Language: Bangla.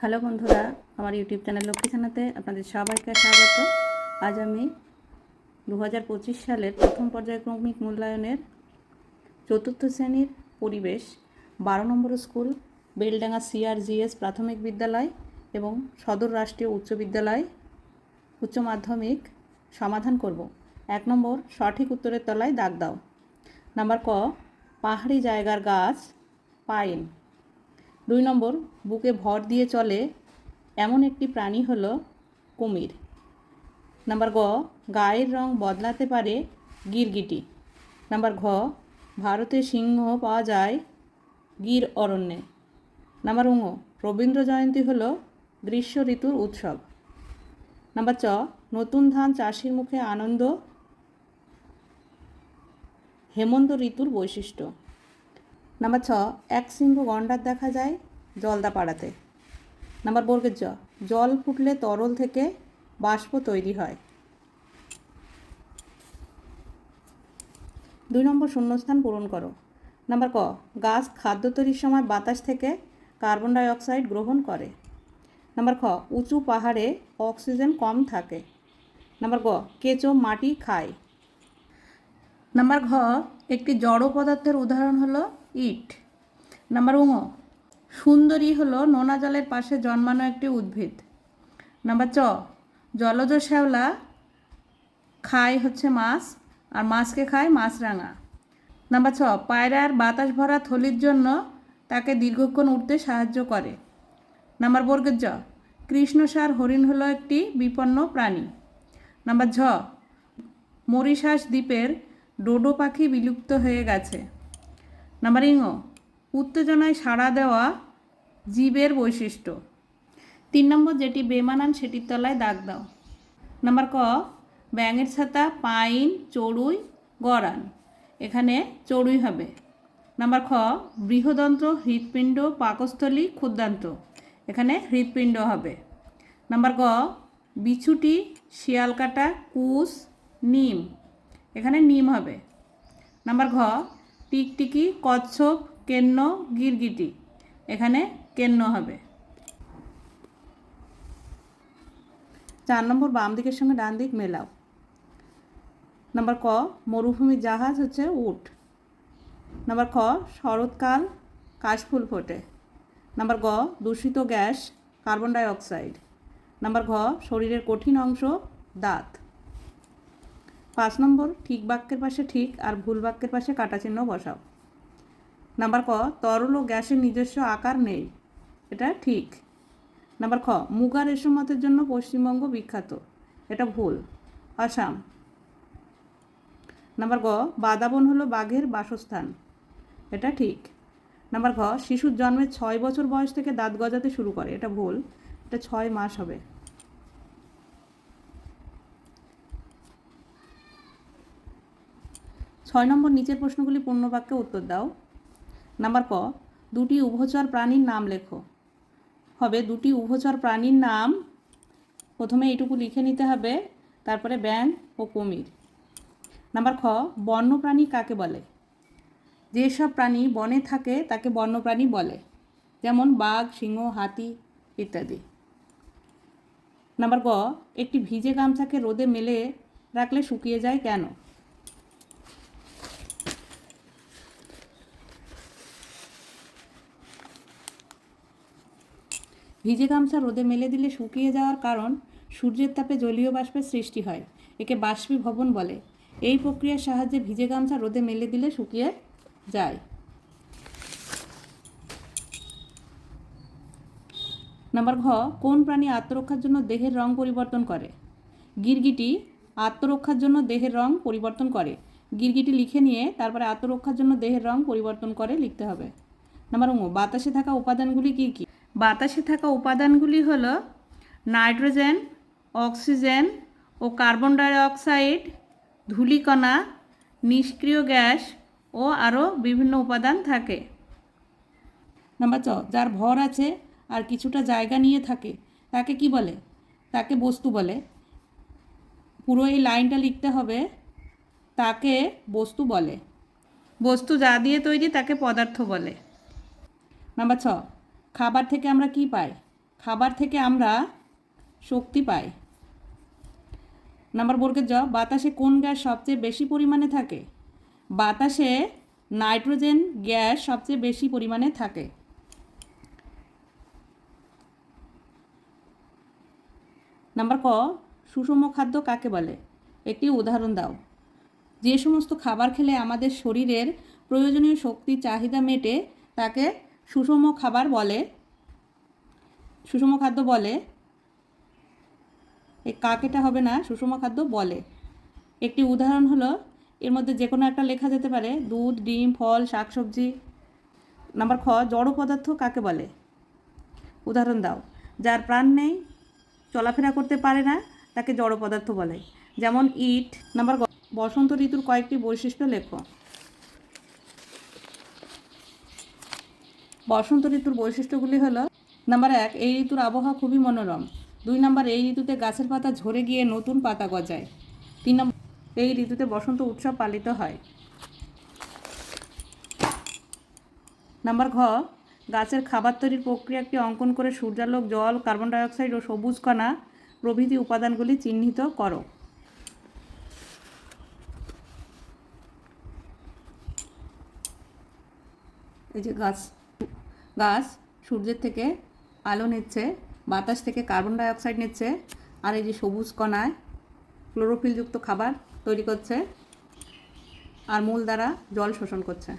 হ্যালো বন্ধুরা, আমার ইউটিউব চ্যানেল লক্ষ্মী ছানাতে আপনাদের সবাইকে স্বাগত। আজ আমি দু হাজার পঁচিশ সালের প্রথম পর্যায়ক্রমিক মূল্যায়নের চতুর্থ শ্রেণির পরিবেশ, বারো নম্বর স্কুল, বেলডাঙ্গা সিআরজিএস প্রাথমিক বিদ্যালয় এবং সদর রাষ্ট্রীয় উচ্চ বিদ্যালয়, উচ্চ মাধ্যমিক সমাধান করব। এক নম্বর, সঠিক উত্তরের তলায় দাগ দাও। নাম্বার ক, পাহাড়ি জায়গার গাছ, পাইন। দুই নম্বর, বুকে ভর দিয়ে চলে এমন একটি প্রাণী হল কুমির। নাম্বার গ, গায়ের রং বদলাতে পারে গিরগিটি। নাম্বার ঘ, ভারতে সিংহ পাওয়া যায় গির অরণ্যে। নাম্বার উঙ রবীন্দ্র জয়ন্তী হল গ্রীষ্ম ঋতুর উৎসব। নাম্বার চ, নতুন ধান চাষির মুখে আনন্দ, হেমন্ত ঋতুর বৈশিষ্ট্য। নাম্বার ছ, এক সিংহ গন্ডার দেখা যায় জলদাপাড়াতে। নাম্বার বর্গের জ, জল ফুটলে তরল থেকে বাষ্প তৈরি হয়। দুই নম্বর শূন্যস্থান পূরণ করো। নাম্বার ক, গাছ খাদ্য তৈরির সময় বাতাস থেকে কার্বন ডাই অক্সাইড গ্রহণ করে। নাম্বার খ, উঁচু পাহাড়ে অক্সিজেন কম থাকে। নাম্বার গ, কেঁচো মাটি খায়। নাম্বার ঘ, একটি জড় পদার্থের উদাহরণ হলো ইট। নাম্বার উঙ সুন্দরী হলো নোনা জলের পাশে জন্মানো একটি উদ্ভিদ। নাম্বার চ, জলজ শ্যাওলা খায় হচ্ছে মাছ, আর মাছকে খায় মাছরাঙা নাম্বার ছ পায়রার বাতাস ভরা থলির জন্য তাকে দীর্ঘক্ষণ উঠতে সাহায্য করে। নাম্বার বর্গের জ কৃষ্ণসার হরিণ হলো একটি বিপন্ন প্রাণী। নাম্বার ঝ, মরিশাস দ্বীপের ডোডো পাখি বিলুপ্ত হয়ে গেছে। নাম্বার ইঙ উত্তেজনায় সাড়া দেওয়া জীবের বৈশিষ্ট্য। তিন নম্বর যেটি বেমানান সেটির তলায় দাগ দাও। নাম্বার ক, ব্যাঙের ছাতা, পাইন, চড়ুই গড়ান এখানে চড়ুই হবে। নাম্বার খ, বৃহদন্ত্র, হৃৎপিণ্ড, পাকস্থলী ক্ষুদ্রান্ত এখানে হৃৎপিণ্ড হবে। নাম্বার গ বিছুটি, শিয়ালকাটা, কুশ, নিম। এখানে নিম হবে। নাম্বার ঘ টিকটিকি, কচ্ছপ, কেন্ন, গিরগিটি। এখানে কেন্ন হবে। চার নম্বর বাম দিকের সঙ্গে ডান দিক মেলাও। নাম্বার ক মরুভূমির জাহাজ হচ্ছে উট। নাম্বার খ, শরৎকাল, কাশফুল ফোটে। নাম্বার গ, দূষিত gas, carbon dioxide number ঘ, শরীরের কঠিন অংশ, দাঁত। পাঁচ নম্বর, ঠিক বাক্যের পাশে ঠিক আর ভুল বাক্যের পাশে কাটা চিহ্ন বসাও। নাম্বার ক, তরল ও গ্যাসের নিজস্ব আকার নেই। এটা ঠিক। নাম্বার খ, মুগা রেশমাতের জন্য পশ্চিমবঙ্গ বিখ্যাত। এটা ভুল। আসাম। নাম্বার গ, বাদাবন হলো বাঘের বাসস্থান। এটা ঠিক। নাম্বার ঘ, শিশুর জন্মের ছয় বছর বয়স থেকে দাঁত গজাতে শুরু করে। এটা ভুল। এটা ছয় মাস হবে। ছয় নম্বর নিচের প্রশ্নগুলি পূর্ণ বাক্যে উত্তর দাও। নাম্বার ক, দুটি উভচর প্রাণীর নাম লেখো। হবে দুটি উভচর প্রাণীর নাম, প্রথমে এইটুকু লিখে নিতে হবে, তারপরে ব্যাং ও কুমির। নাম্বার খ, বন্যপ্রাণী কাকে বলে? যেসব প্রাণী বনে থাকে তাকে বন্যপ্রাণী বলে, যেমন বাঘ, সিংহ, হাতি ইত্যাদি। নাম্বার গ, একটি ভিজে গামছাকে রোদে মেলে রাখলে শুকিয়ে যায় কেন? ভিজে গামছা রোদে মেলে দিলে শুকিয়ে যাওয়ার কারণ সূর্যের তাপে জলীয় বাষ্পের সৃষ্টি হয়, একে বাষ্পীভবন বলে। এই প্রক্রিয়ার সাহায্যে ভিজে গামছা রোদে মেলে দিলে শুকিয়ে যায়। নাম্বার ঘ, কোন প্রাণী আত্মরক্ষার জন্য দেহের রং পরিবর্তন করে? গিরগিটি আত্মরক্ষার জন্য দেহের রং পরিবর্তন করে। গিরগিটি লিখে নিয়ে তারপরে আত্মরক্ষার জন্য দেহের রং পরিবর্তন করে লিখতে হবে। নাম্বার ও বাতাসে থাকা উপাদানগুলি কী কী? বাতাসে থাকা উপাদানগুলি হল নাইট্রোজেন, অক্সিজেন ও কার্বন ডাই অক্সাইড ধূলিকণা, নিষ্ক্রিয় গ্যাস ও আরও বিভিন্ন উপাদান থাকে। নাম্বার চ যার ভর আছে আর কিছুটা জায়গা নিয়ে থাকে, তাকে কি বলে? তাকে বস্তু বলে। পুরো এই লাইনটা লিখতে হবে, তাকে বস্তু বলে। বস্তু যা দিয়ে তৈরি তাকে পদার্থ বলে। নাম্বার ছ খাবার থেকে আমরা কি পাই? খাবার থেকে আমরা শক্তি পাই। নাম্বার বর্গের জ, বাতাসে কোন গ্যাস সবচেয়ে বেশি পরিমাণে থাকে? বাতাসে নাইট্রোজেন গ্যাস সবচেয়ে বেশি পরিমাণে থাকে। নাম্বার ক, সুষম খাদ্য কাকে বলে? একটি উদাহরণ দাও। যে সমস্ত খাবার খেলে আমাদের শরীরের প্রয়োজনীয় শক্তির চাহিদা মেটে তাকে সুষম খাবার বলে, সুষম খাদ্য বলে এই কাকেটা হবে না, সুষম খাদ্য বলে। একটি উদাহরণ হলো, এর মধ্যে যে কোনো একটা লেখা যেতে পারে, দুধ, ডিম, ফল, শাকসবজি। নাম্বার খ, জড় পদার্থ কাকে বলে? উদাহরণ দাও। যার প্রাণ নেই, চলাফেরা করতে পারে না, তাকে জড় পদার্থ বলে। যেমন ইট। নাম্বার বসন্ত ঋতুর কয়েকটি বৈশিষ্ট্য লেখো। বসন্ত ঋতুর বৈশিষ্ট্যগুলি হলো, নাম্বার এক, এই ঋতুর আবহাওয়া খুবই মনোরম। দুই, নাম্বার, এই ঋতুতে গাছের পাতা ঝরে গিয়ে নতুন পাতা গজায়। তিন, নম্বর, এই ঋতুতে বসন্ত উৎসব পালিত হয়। নাম্বার ঘ, গাছের খাবার তৈরির প্রক্রিয়াটি অঙ্কন করে সূর্যালোক, জল, কার্বন ডাইঅক্সাইড ও সবুজ কণা প্রভৃতি উপাদানগুলি চিহ্নিত করো। এই যে গাছ গাছ সূর্যের থেকে আলো নিচ্ছে, বাতাস থেকে কার্বন ডাইঅক্সাইড নিচ্ছে, আর এই যে সবুজ কণায় ক্লোরোফিলযুক্ত খাবার তৈরি করছে, আর মূল দ্বারা জল শোষণ করছে।